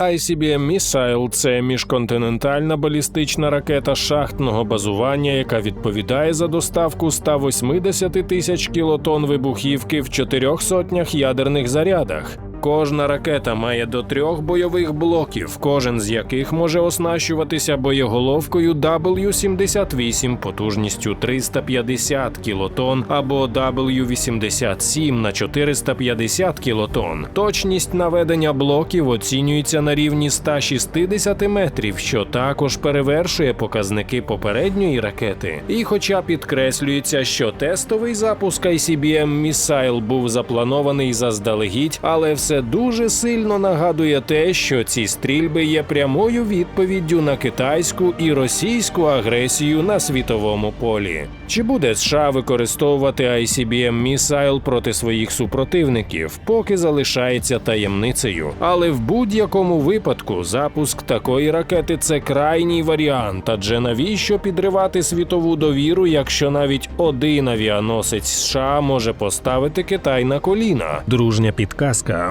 ICBM Missile – це міжконтинентальна балістична ракета шахтного базування, яка відповідає за доставку 180 тисяч кілотон вибухівки в чотирьох сотнях ядерних зарядах. Кожна ракета має до трьох бойових блоків, кожен з яких може оснащуватися боєголовкою W-78 потужністю 350 кілотон або W-87 на 450 кілотон. Точність наведення блоків оцінюється на рівні 160 метрів, що також перевершує показники попередньої ракети. І хоча підкреслюється, що тестовий запуск ICBM Missile був запланований заздалегідь, але все дуже сильно нагадує те, що ці стрільби є прямою відповіддю на китайську і російську агресію на світовому полі. Чи буде США використовувати ICBM Missile проти своїх супротивників, поки залишається таємницею. Але в будь-якому випадку запуск такої ракети це крайній варіант, адже навіщо підривати світову довіру, якщо навіть один авіаносець США може поставити Китай на коліна? Дружня підказка